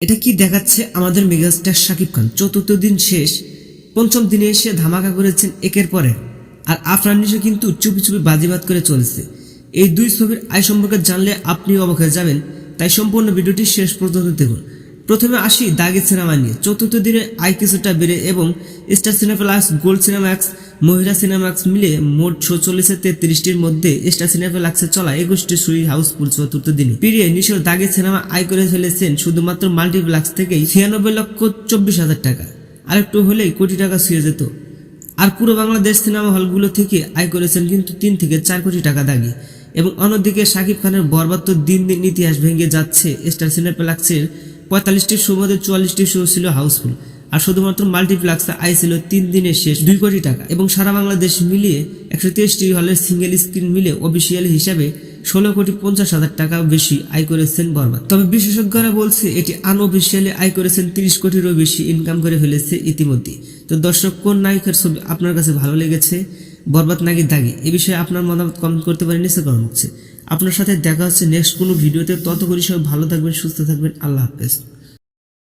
এটা কি দেখাচ্ছে আমাদের মেগাস্টার শাকিব খান? চতুর্থ দিন শেষ, পঞ্চম দিনে এসে ধামাকা করেছেন একের পরে আর আফরান নিশো কিন্তু চুপি চুপি বাজিবাদ করে চলেছে। এই দুই ছবির আয় সম্পর্কে জানলে আপনি অবাক হয়ে যাবেন। তাই সম্পূর্ণ ভিডিওটি শেষ পর্যন্ত দেখুন। প্রথমে আসি দাগি সিনেমা নিয়ে। চতুর্থ দিনে আয় কিছুটা বেড়ে এবং স্টার সিনেপ্লাক্স, গোল্ড সিনেমাক্স মহিলা সিনেমাক্স মিলে মোট শো চলেছে তেত্রিশটির মধ্যে স্টার সিনেপ্লাক্সে চলা একুশটি সুই হাউসফুল চতুর্থ দিনে। পেরিয়ে নিশোর দাগি সিনেমা আয় করে ফেলেছেন শুধুমাত্র মাল্টিপ্লাক্স থেকেই ছিয়ানব্বই লক্ষ চব্বিশ হাজার টাকা। আরেকটু হলেই কোটি টাকা ছুঁয়ে যেত। আর পুরো বাংলাদেশ সিনেমা হলগুলো থেকে আয় করেছেন কিন্তু তিন থেকে চার কোটি টাকা দাগি। এবং অন্যদিকে শাকিব খানের বরবাদ দিন দিন ইতিহাস ভেঙে যাচ্ছে স্টার সিনেপ্লাক্সের পঁয়তাল্লিশটি শো মধ্যে চুয়াল্লিশটি শো ছিল হাউসফুল আর শুধুমাত্র মাল্টিপ্লাক্সে আয় ছিল তিন দিনের শেষ দুই কোটি টাকা। এবং সারা বাংলাদেশ মিলিয়ে একশো তেইশটি হলের সিঙ্গেল স্ক্রিন মিলে অফিসিয়াল হিসাবে ষোলো কোটি পঞ্চাশ হাজার টাকা বেশি আয় করেছেন বরবাদ। তবে বিশেষজ্ঞরা বলছে, এটি আনঅফিসিয়ালি আয় করেছেন তিরিশ কোটিরও বেশি ইনকাম করে ফেলেছে ইতিমধ্যে। তো দর্শক, কোন নায়কের ছবি আপনার কাছে ভালো লেগেছে? বরবাদ নাকি দাগি? এ বিষয়ে আপনার মতামত কমেন্ট করতে পারেন নিচে কমেন্ট বক্সে আপনার সাথে দেখা হচ্ছে নেক্সট কোনো ভিডিওতে তত করে সবাই ভালো থাকবেন, সুস্থ থাকবেন। আল্লাহ হাফেজ।